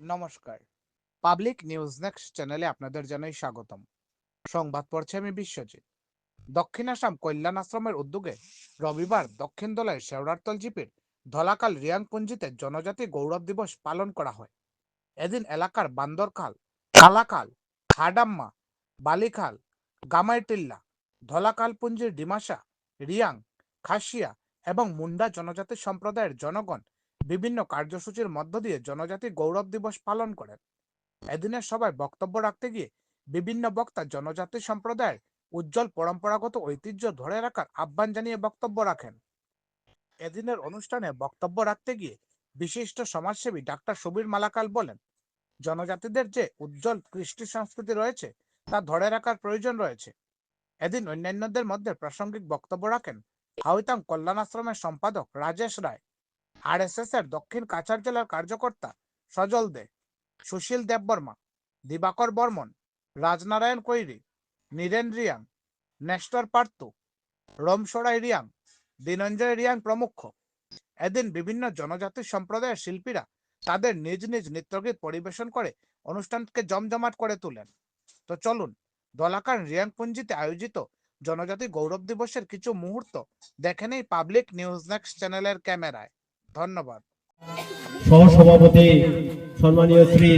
নমস্কার। Public news next চ্যানেলে আপনাদের জানাই স্বাগতম। সংবাদ পড়ছে আমি বিশ্বজিৎ। দক্ষিণ আসাম কল্যাণ আশ্রমের উদ্যোগে রবিবার দক্ষিণ দলের শেওড়ারতল জিপির ধলাকাল রিয়াংপুঞ্জিতে জনজাতি গৌরব দিবস পালন করা হয়। এদিন এলাকার বান্দরখাল, কালাকাল, হাডাম্মা, বালিখাল, গামাইটিল্লা ধলাকালপুঞ্জির ডিমাসা রিয়াং, খাসিয়া এবং মুন্ডা জনজাতি সম্প্রদায়ের জনগণ বিভিন্ন কার্যসূচির মধ্য দিয়ে জনজাতি গৌরব দিবস পালন করেন। এদিনের সভায় বক্তব্য রাখতে গিয়ে বিভিন্ন বক্তা জনজাতি সম্প্রদায়ের উজ্জ্বল পরম্পরাগত ঐতিহ্য ধরে রাখার আহ্বান জানিয়ে বক্তব্য রাখেন। এদিনের অনুষ্ঠানে বক্তব্য রাখতে গিয়ে বিশিষ্ট সমাজসেবী ডাক্তার সুবীর মালাকাল বলেন, জনজাতিদের যে উজ্জ্বল কৃষ্টি সংস্কৃতি রয়েছে, তা ধরে রাখার প্রয়োজন রয়েছে। এদিন অন্যান্যদের মধ্যে প্রাসঙ্গিক বক্তব্য রাখেন হাউতাং কল্যাণ আশ্রমের সম্পাদক রাজেশ রায়। আরএসএস এর দক্ষিণ কাছাড় জেলার কার্যকর্তা সজল দে, সুশীল দেববর্মা, দিবাকর বর্মন, রাজনারায়ণ কৈরি, নীরেন রিয়াং, নেস্টর পার্তু রমসরাই রিয়াং, দিনঞ্জয় রিয়াং প্রমুখ। এদিন বিভিন্ন জনজাতি সম্প্রদায়ের শিল্পীরা তাদের নিজ নিজ নৃত্যগীত পরিবেশন করে অনুষ্ঠানকে জমজমাট করে তোলেন। তো চলুন, দলাকার রিয়াংপুঞ্জিতে আয়োজিত জনজাতি গৌরব দিবসের কিছু মুহূর্ত দেখে নেই পাবলিক নিউজ নেক্সট চ্যানেলের ক্যামেরায়। ধন্যবাদ। সহসভাপতি সম্মানীয় শ্রী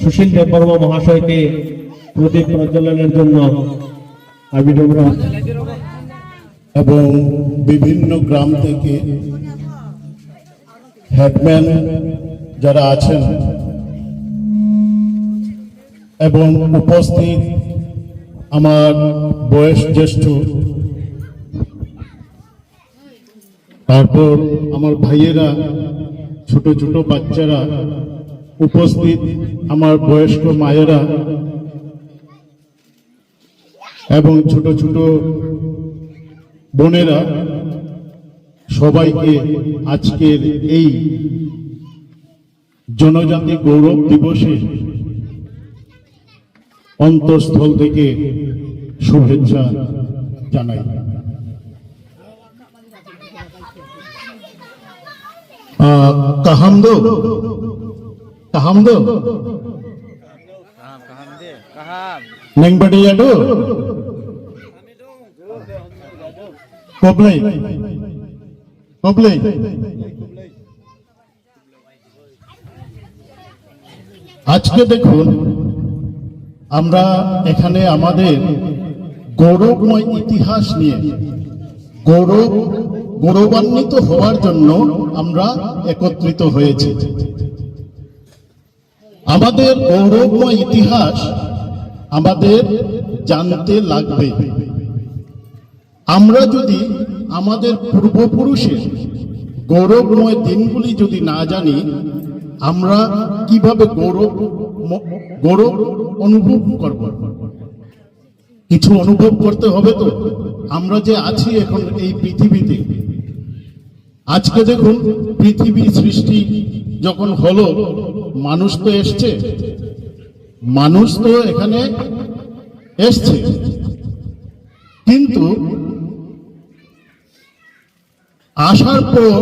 সুশীল দেববর্মা মহাশয়কে প্রদীপ প্রজ্বলনের জন্য এবং বিভিন্ন গ্রাম থেকে হেডম্যান যারা আছেন এবং উপস্থিত আমার বয়স জ্যেষ্ঠ তারপর আমার ভাইয়েরা, ছোট ছোট বাচ্চারা, উপস্থিত আমার বয়স্ক মায়েরা এবং ছোট ছোট বোনেরা, সবাইকে আজকের এই জনজাতি গৌরব দিবসে অন্তঃস্থল থেকে শুভেচ্ছা জানাই। আহ, কাহামদো কাহামদো নেংবাডিয়াডো কবলাই কবলাই আজকে দেখুন আমরা এখানে আমাদের গৌরবময় ইতিহাস নিয়ে গৌরব, গৌরবান্বিত হওয়ার জন্য আমরা একত্রিত হয়েছি। আমাদের গৌরবময় ইতিহাস আমাদের জানতে লাগবে। আমরা যদি আমাদের পূর্বপুরুষের গৌরবময় দিনগুলি যদি না জানি, আমরা কীভাবে গৌরব গৌরব অনুভব করব? কিছু অনুভব করতে হবে তো। আমরা যে আছি এখন এই পৃথিবীতে, আজকে দেখুন পৃথিবী সৃষ্টি যখন হলো, মানুষ তো এসছে, মানুষ তো এখানে এসছে। কিন্তু আসার পর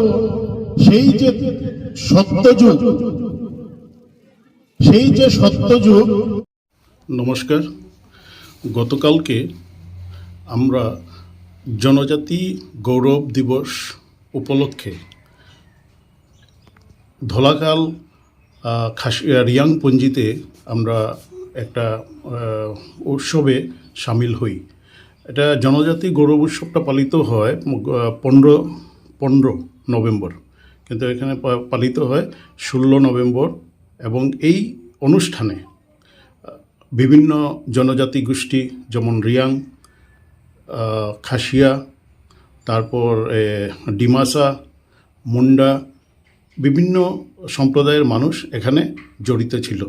সেই যে সত্যযুগ, সেই যে সত্যযুগ, নমস্কার। গতকালকে আমরা জনজাতি গৌরব দিবস উপলক্ষে ধলাকাল খাসি রিয়াং পঞ্জিতে আমরা একটা উৎসবে সামিল হই। এটা জনজাতি গৌরব উৎসবটা পালিত হয় পনেরো পনেরো নভেম্বর। কিন্তু এখানে পালিত হয় ষোলো নভেম্বর এবং এই অনুষ্ঠানে বিভিন্ন জনজাতি গোষ্ঠী, যেমন রিয়াং খাসিয়া, তারপর ডিমাসা, মুন্ডা, বিভিন্ন সম্প্রদায়ের মানুষ এখানে জড়িত ছিল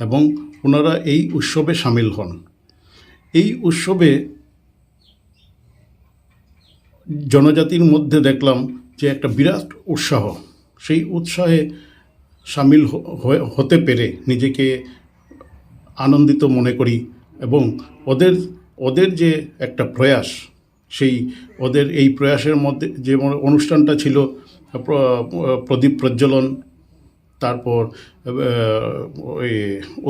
এবং ওনারা এই উৎসবে সামিল হন। এই উৎসবে জনজাতির মধ্যে দেখলাম যে একটা বিরাট উৎসাহ। সেই উৎসাহে সামিল হতে পেরে নিজেকে আনন্দিত মনে করি এবং ওদের ওদের যে একটা প্রয়াস, সেই ওদের এই প্রয়াসের মধ্যে যে অনুষ্ঠানটা ছিল প্রদীপ প্রজ্বলন, তারপর ওই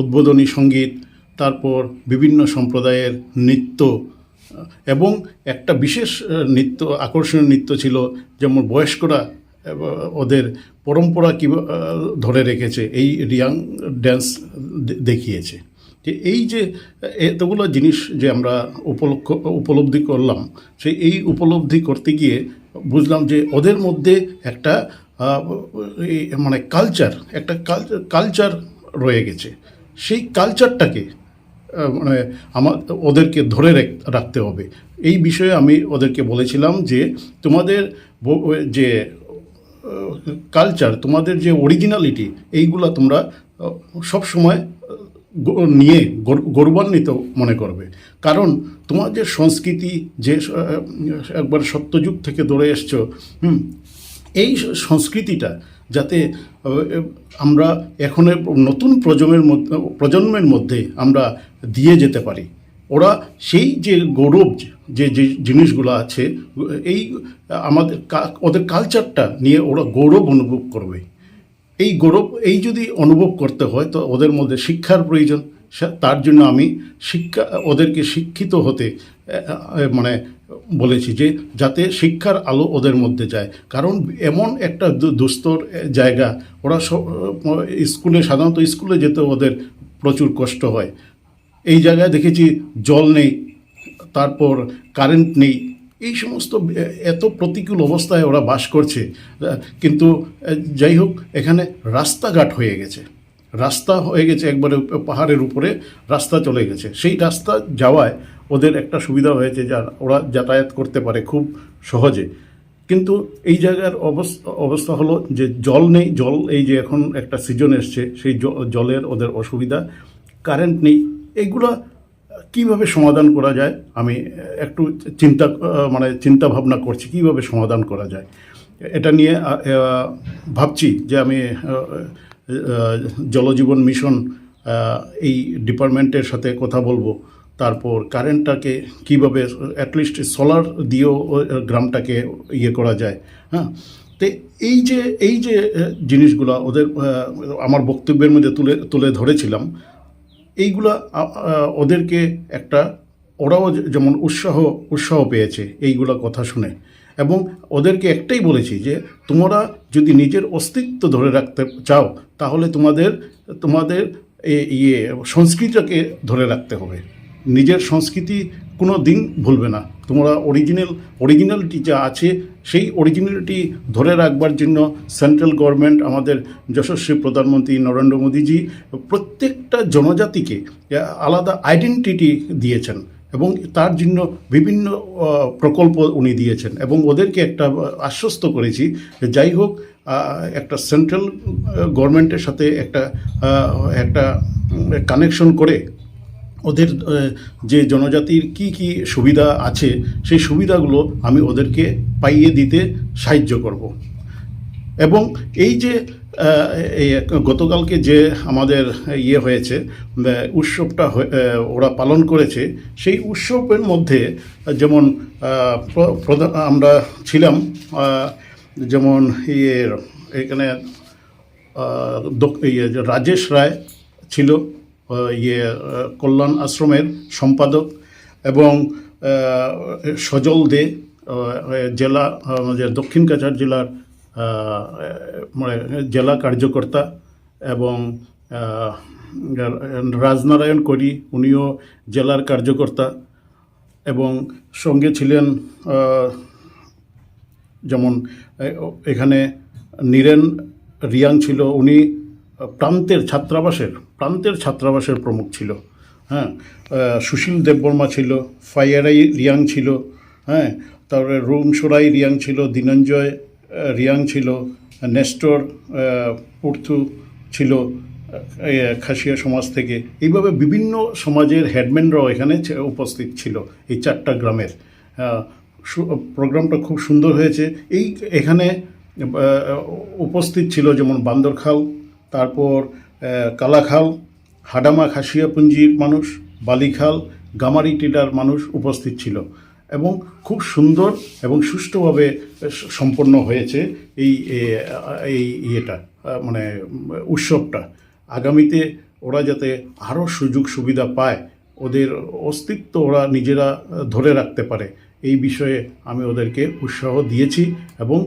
উদ্বোধনী সংগীত, তারপর বিভিন্ন সম্প্রদায়ের নৃত্য, এবং একটা বিশেষ নৃত্য, আকর্ষণীয় নৃত্য ছিল, যেমন বয়স্করা ওদের পরম্পরা কী ধরে রেখেছে, এই রিয়াং ড্যান্স দেখিয়েছে। যে এই যে এতগুলো জিনিস যে আমরা উপলক্ষ, উপলব্ধি করলাম, সেই এই উপলব্ধি করতে গিয়ে বুঝলাম যে ওদের মধ্যে একটা মানে কালচার একটা কালচার রয়ে গেছে। সেই কালচারটাকে মানে আমার, ওদেরকে ধরে রাখ- রাখতে হবে। এই বিষয়ে আমি ওদেরকে বলেছিলাম যে তোমাদের যে কালচার তোমাদের যে অরিজিনালিটি এইগুলা তোমরা সব সময় নিয়ে গর- গৌরবান্বিত মনে করবে। কারণ তোমার যে সংস্কৃতি, যে একবার সত্যযুগ থেকে ধরে এসছো, হুম, এই সংস্কৃতিটা যাতে আমরা এখন নতুন প্রজন্মের মধ্যে প্রজন্মের মধ্যে আমরা দিয়ে যেতে পারি। ওরা সেই যে গৌরব, যে যে জিনিসগুলো আছে, এই আমাদের ওদের কালচারটা নিয়ে ওরা গৌরব অনুভব করবে। এই গৌরব, এই যদি অনুভব করতে হয়, তো ওদের মধ্যে শিক্ষার প্রয়োজন। তার জন্য আমি শিক্ষা, ওদেরকে শিক্ষিত হতে মানে বলেছি যে, যাতে শিক্ষার আলো ওদের মধ্যে যায়। কারণ এমন একটা দুস্তর জায়গা, ওরা স্কুলে, সাধারণত স্কুলে যেতে ওদের প্রচুর কষ্ট হয়। এই জায়গায় দেখেছি জল নেই, তারপর কারেন্ট নেই এই সমস্ত এত প্রতিকূল অবস্থায় ওরা বাস করছে কিন্তু যাই হোক, এখানে রাস্তাঘাট হয়ে গেছে। রাস্তা হয়ে গেছে একবারে পাহাড়ের উপরে, রাস্তা চলে গেছে। সেই রাস্তা যাওয়ায় ওদের একটা সুবিধা হয়েছে যা, ওরা যাতায়াত করতে পারে খুব সহজে। কিন্তু এই জায়গার অবস্থা অবস্থা হলো যে জল নেই, জল এই যে এখন একটা সিজন এসছে, সেই জলের ওদের অসুবিধা কারেন্ট নেই। এইগুলা কীভাবে সমাধান করা যায়? আমি একটু চিন্তা মানে চিন্তা ভাবনা করছি, কীভাবে সমাধান করা যায়? এটা নিয়ে ভাবছি যে আমি জলজীবন মিশন এই ডিপার্টমেন্টের সাথে কথা বলব। তারপর কারেন্টটাকে কীভাবে অ্যাটলিস্ট সোলার দিয়েও গ্রামটাকে ইয়ে করা যায় হ্যাঁ? তো এই যে এই যে জিনিসগুলো ওদের আমার বক্তব্যের মধ্যে তুলে তুলে ধরেছিলাম এইগুলা ওদেরকে একটা, ওরাও যেমন উৎসাহ উৎসাহ পেয়েছে এইগুলা কথা শুনে। এবং ওদেরকে একটাই বলেছি যে, তোমরা যদি নিজের অস্তিত্ব ধরে রাখতে চাও, তাহলে তোমাদের তোমাদের ইয়ে সংস্কৃতিটাকে ধরে রাখতে হবে। নিজের সংস্কৃতি কোনো দিন ভুলবে না। তোমরা অরিজিনাল অরিজিনালিটি যা আছে, সেই অরিজিনালিটি ধরে রাখবার জন্য সেন্ট্রাল গভর্নমেন্ট আমাদের যশস্বী প্রধানমন্ত্রী নরেন্দ্র মোদীজি প্রত্যেকটা জনজাতিকে আলাদা আইডেন্টিটি দিয়েছেন এবং তার জন্য বিভিন্ন প্রকল্প উনি দিয়েছেন এবং ওদেরকে একটা আশ্বস্ত করেছি যাই হোক একটা সেন্ট্রাল গভর্নমেন্টের সাথে একটা একটা কানেকশন করে ওদের যে জনজাতির কি কি সুবিধা আছে, সেই সুবিধাগুলো আমি ওদেরকে পাইয়ে দিতে সাহায্য করব। এবং এই যে গতকালকে যে আমাদের ইয়ে হয়েছে উৎসবটা ওরা পালন করেছে, সেই উৎসবের মধ্যে যেমন আমরা ছিলাম যেমন ইয়ে এখানে ইয়ে রাজেশ রায় ছিল ইয়ে কল্যাণ আশ্রমের সম্পাদক এবং সজল দে জেলা যে দক্ষিণ কাছাড় জেলার মানে জেলা কার্যকর্তা এবং রাজনারায়ণ করি, উনিও জেলার কার্যকর্তা এবং সঙ্গে ছিলেন যেমন এখানে নীরেন রিয়াং ছিল, উনি প্রান্তের ছাত্রাবাসের প্রান্তের ছাত্রাবাসের প্রমুখ ছিল। হ্যাঁ সুশীল দেববর্মা ছিল, ফাইয়ারাই রিয়াং ছিল হ্যাঁ তারপরে রুমসোরাই রিয়াং ছিল, দিনঞ্জয় রিয়াং ছিল, নেস্টর পুর্থু ছিল খাসিয়া সমাজ থেকে। এইভাবে বিভিন্ন সমাজের হেডম্যানরাও এখানে উপস্থিত ছিল এই চারটা গ্রামের। প্রোগ্রামটা খুব সুন্দর হয়েছে। এই এখানে উপস্থিত ছিল যেমন বান্দরখাল তারপর কালাখাল, হাডামা খাসিয়াপুঞ্জির মানুষ, বালিখাল, গামারি টিলার মানুষ উপস্থিত ছিল এবং খুব সুন্দর এবং সুষ্ঠুভাবে সম্পন্ন হয়েছে এই এই ইয়েটা মানে উৎসবটা। আগামীতে ওরা যাতে আরও সুযোগ সুবিধা পায়, ওদের অস্তিত্ব ওরা নিজেরা ধরে রাখতে পারে, এই বিষয়ে আমি ওদেরকে উৎসাহ দিয়েছি এবং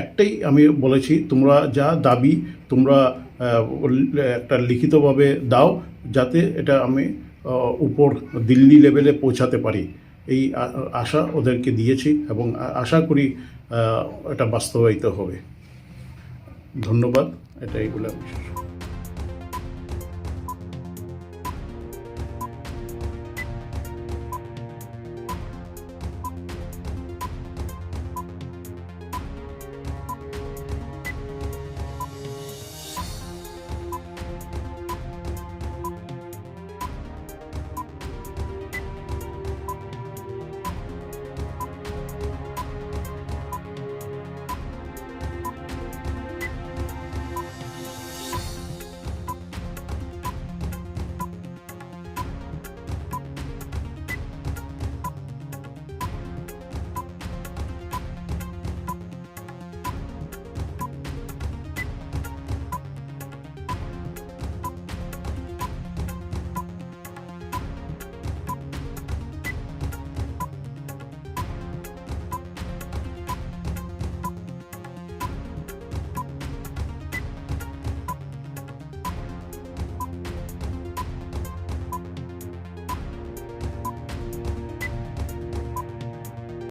একটাই আমি বলেছি, তোমরা যা দাবি, তোমরা একটা লিখিতভাবে দাও যাতে এটা আমি উপর দিল্লি লেভেলে পৌঁছাতে পারি এই আশা ওদেরকে দিয়েছি এবং আশা করি এটা বাস্তবায়িত হবে ধন্যবাদ, এটাই বলে।